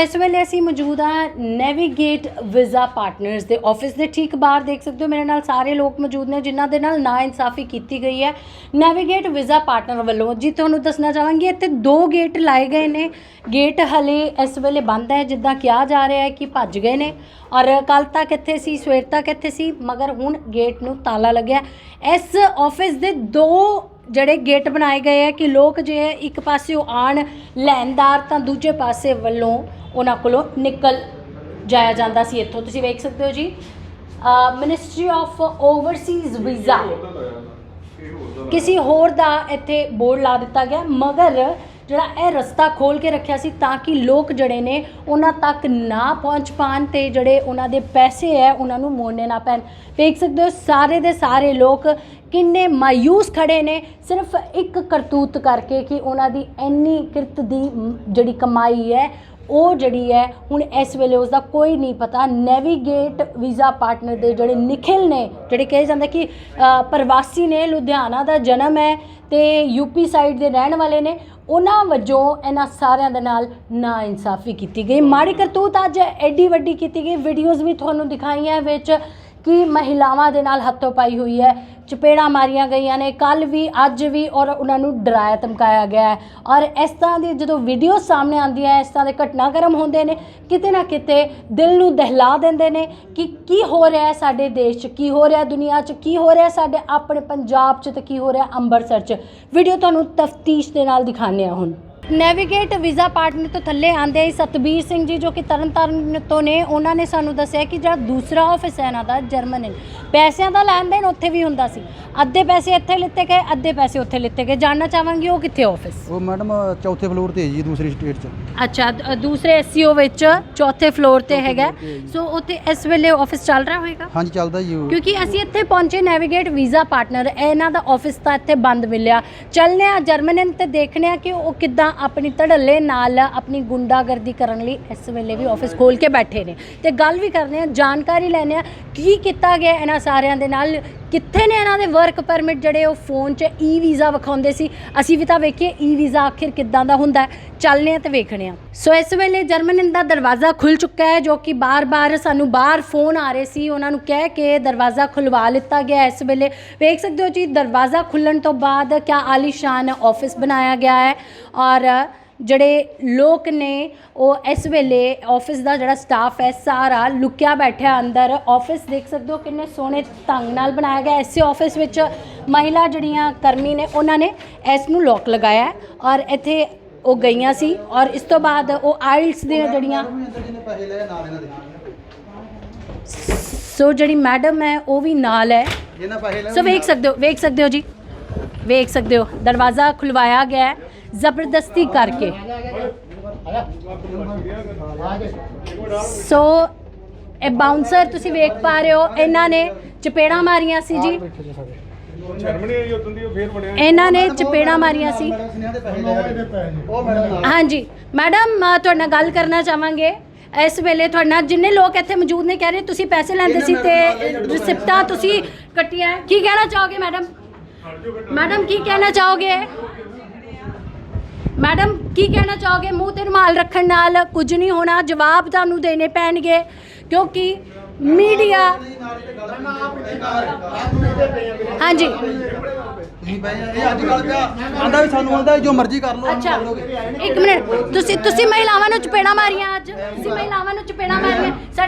ਇਸ ਵੇਲੇ ਅਸੀਂ ਮੌਜੂਦ ਹਾਂ ਨੈਵੀਗੇਟ ਵੀਜ਼ਾ ਪਾਰਟਨਰਸ ਦੇ ਆਫਿਸ ਦੇ ਠੀਕ ਬਾਹਰ, ਦੇਖ ਸਕਦੇ ਹੋ ਮੇਰੇ ਨਾਲ ਸਾਰੇ ਲੋਕ ਮੌਜੂਦ ਨੇ ਜਿਨ੍ਹਾਂ ਦੇ ਨਾਲ ਨਾ ਇਨਸਾਫੀ ਕੀਤੀ ਗਈ ਹੈ। ਨੈਵੀਗੇਟ ਵੀਜ਼ਾ ਪਾਰਟਨਰ ਵੱਲੋਂ ਜੀ ਤੁਹਾਨੂੰ ਦੱਸਣਾ ਚਾਹਾਂਗੀ, ਇੱਥੇ ਦੋ ਗੇਟ ਲਾਏ ਗਏ ਨੇ। ਗੇਟ ਹਲੇ ਇਸ ਵੇਲੇ ਬੰਦ ਹੈ, ਜਿੱਦਾਂ ਕਿਹਾ ਜਾ ਰਿਹਾ ਹੈ ਕਿ ਭੱਜ ਗਏ ਨੇ। ਔਰ ਕੱਲ ਤੱਕ ਇੱਥੇ ਸੀ, ਸਵੇਰ ਤੱਕ ਇੱਥੇ ਸੀ, ਮਗਰ ਹੁਣ ਗੇਟ ਨੂੰ ਤਾਲਾ ਲੱਗਿਆ ਇਸ ਆਫਿਸ ਦੇ ਦੋ ਜਿਹੜੇ ਗੇਟ ਬਣਾਏ ਗਏ ਹੈ ਕਿ ਲੋਕ ਜੇ ਇੱਕ ਪਾਸੇ ਆਣ ਲੈਣਦਾਰ ਤਾਂ ਦੂਜੇ ਪਾਸੇ ਵੱਲੋਂ ਉਹਨਾਂ ਕੋਲੋਂ ਨਿਕਲ ਜਾਇਆ ਜਾਂਦਾ ਸੀ ਇੱਥੋਂ। ਤੁਸੀਂ ਵੇਖ ਸਕਦੇ ਹੋ ਜੀ। ਮਿਨਿਸਟਰੀ ਆਫ ਓਵਰਸੀਜ਼ ਵੀਜ਼ਾ ਕਿਸੇ ਹੋਰ ਦਾ ਇੱਥੇ ਬੋਰਡ ਲਾ ਦਿੱਤਾ ਗਿਆ ਮਗਰ ਜਿਹੜਾ ਇਹ ਰਸਤਾ ਖੋਲ ਕੇ ਰੱਖਿਆ ਸੀ ਤਾਂ ਕਿ ਲੋਕ ਜਿਹੜੇ ਨੇ ਉਹਨਾਂ ਤੱਕ ਨਾ ਪਹੁੰਚ ਪਾਣ ਤੇ ਜਿਹੜੇ ਉਹਨਾਂ ਦੇ ਪੈਸੇ ਹੈ ਉਹਨਾਂ ਨੂੰ ਮੋੜਨੇ ਨਾ ਪੈਣ। ਵੇਖ ਸਕਦੇ ਹੋ ਸਾਰੇ ਦੇ ਸਾਰੇ ਲੋਕ ਕਿੰਨੇ ਮਾਯੂਸ ਖੜੇ ਨੇ ਸਿਰਫ ਇੱਕ ਕਰਤੂਤ ਕਰਕੇ ਕਿ ਉਹਨਾਂ ਦੀ ਇੰਨੀ ਕਿਰਤ ਦੀ ਜਿਹੜੀ ਕਮਾਈ ਹੈ ਉਹ ਜਿਹੜੀ ਹੈ, ਹੁਣ ਇਸ ਵੇਲੇ ਉਸ ਦਾ ਕੋਈ ਨਹੀਂ ਪਤਾ। ਨੈਵੀਗੇਟ ਵੀਜ਼ਾ ਪਾਰਟਨਰ ਦੇ ਜਿਹੜੇ ਨਿਖਿਲ ਨੇ, ਜਿਹੜੇ ਕਹੇ ਜਾਂਦਾ ਕਿ ਪ੍ਰਵਾਸੀ ਨੇ, ਲੁਧਿਆਣਾ ਦਾ ਜਨਮ ਹੈ ਤੇ ਯੂਪੀ ਸਾਈਡ ਦੇ ਰਹਿਣ ਵਾਲੇ ਨੇ, ਉਹਨਾਂ ਵਜੋਂ ਇਹਨਾਂ ਸਾਰਿਆਂ ਦੇ ਨਾਲ ਨਾ ਇਨਸਾਫੀ ਕੀਤੀ ਗਈ। ਮਾੜੀ ਕਰਤੂਤ ਅੱਜ ਐਡੀ ਵੱਡੀ ਕੀਤੀ ਗਈ ਵੀਡੀਓਜ਼ ਵੀ ਤੁਹਾਨੂੰ ਦਿਖਾਈਆਂ ਵਿੱਚ। ਕਿ ਮਹਿਲਾਵਾਂ ਦੇ ਨਾਲ ਹੱਥੋਂ ਪਾਈ ਹੋਈ ਹੈ? ਚਪੇੜਾਂ ਮਾਰੀਆਂ ਗਈਆਂ ਨੇ। ਕੱਲ ਵੀ ਅੱਜ ਵੀ ਔਰ ਉਹਨਾਂ ਨੂੰ ਡਰਾਇਆ ਧਮਕਾਇਆ ਗਿਆ ਹੈ। ਔਰ ਇਸ ਤਰ੍ਹਾਂ ਦੀ ਜਦੋਂ ਵੀਡੀਓ ਸਾਹਮਣੇ ਆਉਂਦੀਆਂ ਹੈ, ਇਸ ਤਰ੍ਹਾਂ ਦੇ ਘਟਨਾਕ੍ਰਮ ਹੁੰਦੇ ਨੇ ਕਿਤੇ ਨਾ ਕਿਤੇ ਦਿਲ ਨੂੰ ਦਹਿਲਾ ਦਿੰਦੇ ਨੇ ਕਿ ਕੀ ਹੋ ਰਿਹਾ ਹੈ ਸਾਡੇ ਦੇਸ਼ 'ਚ? ਕੀ ਹੋ ਰਿਹਾ ਦੁਨੀਆ 'ਚ? ਕੀ ਹੋ ਰਿਹਾ ਸਾਡੇ ਆਪਣੇ ਪੰਜਾਬ 'ਚ ਤੇ ਕੀ ਹੋ ਰਿਹਾ ਅੰਮ੍ਰਿਤਸਰ 'ਚ? ਵੀਡੀਓ ਤੁਹਾਨੂੰ ਤਫਤੀਸ਼ ਦੇ ਨਾਲ ਦਿਖਾਉਂਦੇ ਹਾਂ ਹੁਣ। ਨੈਵੀਗੇਟ ਵੀਜ਼ਾ ਪਾਰਟਨਰ ਤੋਂ ਥੱਲੇ ਆਂਦੇ ਹੀ ਸਤਬੀਰ ਸਿੰਘ ਜੀ ਜੋ ਕਿ ਤਰਨਤਾਰਨ ਤੋਂ ਨੇ ਉਹਨਾਂ ਨੇ ਸਾਨੂੰ ਦੱਸਿਆ ਕਿ ਜਿਹੜਾ ਦੂਸਰਾ ਆਫਿਸ ਹੈ ਇਹਨਾਂ ਦਾ ਜਰਮਨ ਪੈਸਿਆਂ ਦਾ ਲੈਣ ਦੇਣ ਉੱਥੇ ਵੀ ਹੁੰਦਾ ਸੀ। ਅੱਧੇ ਪੈਸੇ ਇੱਥੇ ਲਿੱਤੇ ਗਏ ਅੱਧੇ ਪੈਸੇ ਉੱਥੇ ਲਿੱਤੇ ਗਏ। ਜਾਣਨਾ ਚਾਹਾਂਗੀ ਉਹ ਕਿੱਥੇ ਆਫਿਸ ਉਹ ਮੈਡਮ ਚੌਥੇ ਫਲੋਰ ਤੇ ਹੈ ਜੀ ਦੂਸਰੀ ਸਟੇਟ 'ਚ। ਅੱਛਾ ਦ- ਦੂਸਰੇ ਐਸਸੀਓ ਵਿੱਚ ਚੌਥੇ ਫਲੋਰ ਤੇ ਹੈਗਾ। ਸੋ ਉੱਥੇ ਇਸ ਵੇਲੇ ਆਫਿਸ ਚੱਲ ਰਿਹਾ ਹੋਵੇਗਾ ਹਾਂਜੀ ਚੱਲਦਾ ਜੀ ਉਹ। ਕਿਉਂਕਿ ਅਸੀਂ ਇੱਥੇ ਪਹੁੰਚੇ ਨੈਵੀਗੇਟ ਵੀਜ਼ਾ ਪਾਰਟਨਰ। ਇਹਨਾਂ ਦਾ ਆਫਿਸ ਤਾਂ ਇੱਥੇ ਬੰਦ ਮਿਲਿਆ। ਚੱਲਨੇ ਆ ਜਰਮਨ ਤੇ ਦੇਖਨੇ ਆ ਕਿ ਉਹ ਕਿੱਦਾਂ ਆਪਣੀ ਧੜੱਲੇ ਨਾਲ ਆਪਣੀ ਗੁੰਡਾਗਰਦੀ ਕਰਨ ਲਈ ਇਸ ਵੇਲੇ ਵੀ ਆਫਿਸ ਖੋਲ ਕੇ ਬੈਠੇ ਨੇ। ਤੇ ਗੱਲ ਵੀ ਕਰਦੇ ਆ ਜਾਣਕਾਰੀ ਲੈਣੇ ਆ ਕੀ ਕੀਤਾ ਗਿਆ ਇਹਨਾਂ ਸਾਰਿਆਂ ਦੇ ਨਾਲ ਕਿੱਥੇ ਨੇ ਇਹਨਾਂ ਦੇ ਵਰਕ ਪਰਮਿਟ ਜਿਹੜੇ ਉਹ ਫੋਨ 'ਚ ਈ ਵੀਜ਼ਾ ਵਿਖਾਉਂਦੇ ਸੀ? ਅਸੀਂ ਵੀ ਤਾਂ ਵੇਖੀਏ ਈ ਵੀਜ਼ਾ ਆਖਿਰ ਕਿੱਦਾਂ ਦਾ ਹੁੰਦਾ ਹੈ? ਚੱਲਨੇ ਆ ਤੇ ਵੇਖਣੇ ਆ ਸੋ ਇਸ ਵੇਲੇ ਜਰਮਨ ਦਾ ਦਰਵਾਜ਼ਾ ਖੁੱਲ ਚੁੱਕਾ ਹੈ, ਜੋ ਕਿ ਬਾਰ-ਬਾਰ ਸਾਨੂੰ ਬਾਹਰ ਫੋਨ ਆ ਰਹੇ ਸੀ। ਉਹਨਾਂ ਨੂੰ ਕਹਿ ਕੇ ਦਰਵਾਜ਼ਾ ਖੁਲਵਾ ਲਿੱਤਾ ਗਿਆ ਇਸ ਵੇਲੇ। ਵੇਖ ਸਕਦੇ ਹੋ ਜੀ, ਦਰਵਾਜ਼ਾ ਖੁੱਲਣ ਤੋਂ ਬਾਅਦ ਕਿਆ ਆਲੀਸ਼ਾਨ ਆਫਿਸ ਬਣਾਇਆ ਗਿਆ ਹੈ ਔਰ ਜਿਹੜੇ ਲੋਕ ਨੇ ਉਹ ਇਸ ਵੇਲੇ ਆਫਿਸ ਦਾ ਜਿਹੜਾ ਸਟਾਫ ਹੈ ਸਾਰਾ ਲੁਕਿਆ ਬੈਠਿਆ ਅੰਦਰ। ਆਫਿਸ ਦੇਖ ਸਕਦੇ ਹੋ ਕਿੰਨੇ ਸੋਹਣੇ ਢੰਗ ਨਾਲ ਬਣਾਇਆ ਗਿਆ। ਇਸੇ ਆਫਿਸ ਵਿੱਚ ਮਹਿਲਾ ਜਿਹੜੀਆਂ ਕਰਮੀ ਨੇ ਉਹਨਾਂ ਨੇ ਇਸ ਨੂੰ ਲੋਕ ਲਗਾਇਆ ਹੈ ਔਰ ਇੱਥੇ ਉਹ ਗਈਆਂ ਸੀ ਔਰ ਇਸ ਤੋਂ ਬਾਅਦ ਉਹ ਆਇਲਸ ਦੀਆਂ ਜਿਹੜੀਆਂ ਦੇ ਸੋ ਜਿਹੜੀ ਮੈਡਮ ਹੈ ਉਹ ਵੀ ਨਾਲ ਹੈ। ਸੋ ਵੇਖ ਸਕਦੇ ਹੋ ਵੇਖ ਸਕਦੇ ਹੋ ਜੀ। ਵੇਖ ਸਕਦੇ ਹੋ ਦਰਵਾਜ਼ਾ ਖੁਲਵਾਇਆ ਗਿਆ ਹੈ। ਜ਼ਬਰਦਸਤੀ ਕਰਕੇ। ਸੋ ਇਹ ਬਾਉਂਸਰ ਤੁਸੀਂ ਵੇਖ ਪਾ ਰਹੇ ਹੋ ਇਹਨਾਂ ਨੇ ਚਪੇੜਾਂ ਮਾਰੀਆਂ ਸੀ ਜੀ। ਜਰਮਨੀ ਆਈ ਉਦੋਂ ਦੀ ਉਹ ਫੇਰ ਬਣਿਆ। ਇਹਨਾਂ ਨੇ ਚਪੇੜਾਂ ਮਾਰੀਆਂ ਸੀ। ਹਾਂਜੀ। ਮੈਡਮ ਤੁਹਾਡੇ ਨਾਲ ਗੱਲ ਕਰਨਾ ਚਾਹਾਂਗੇ। ਇਸ ਵੇਲੇ ਤੁਹਾਡੇ ਨਾਲ ਜਿੰਨੇ ਲੋਕ ਇੱਥੇ ਮੌਜੂਦ ਨੇ ਕਹਿ ਰਹੇ ਤੁਸੀਂ ਪੈਸੇ ਲੈਂਦੇ ਸੀ ਤੇ ਰਿਸਿਪਟਾਂ ਤੁਸੀਂ ਕੱਟੀਆਂ। ਕੀ ਕਹਿਣਾ ਚਾਹੋਗੇ ਮੈਡਮ? ਮੈਡਮ ਕੀ ਕਹਿਣਾ ਚਾਹੋਗੇ? ਮੈਡਮ ਕੀ ਕਹਿਣਾ ਚਾਹੋਗੇ? ਮੂੰਹ ਤੇ ਰੁਮਾਲ ਰੱਖਣ ਨਾਲ ਕੁਝ ਨਹੀਂ ਹੋਣਾ ਜਵਾਬ ਤੁਹਾਨੂੰ ਦੇਣੇ ਪੈਣਗੇ ਕਿਉਂਕਿ ਮੀਡੀਆ ਹਾਂਜੀ। ਪੈਸੇ ਇਹ ਅੱਜ ਕੱਲ ਪਿਆ। ਆਂਦਾ ਵੀ ਸਾਨੂੰ ਆਂਦਾ ਜੋ ਮਰਜ਼ੀ ਕਰ ਲਓ ਅੱਛਾ ਇੱਕ ਮਿੰਟ ਤੁਸੀਂ ਤੁਸੀਂ ਮਹਿਲਾਵਾਂ ਨੂੰ ਚਪੇੜਾ ਮਾਰੀਆਂ ਅੱਜ। ਤੁਸੀਂ ਮਹਿਲਾਵਾਂ ਨੂੰ ਚਪੇੜਾ ਮਾਰੀਆਂ।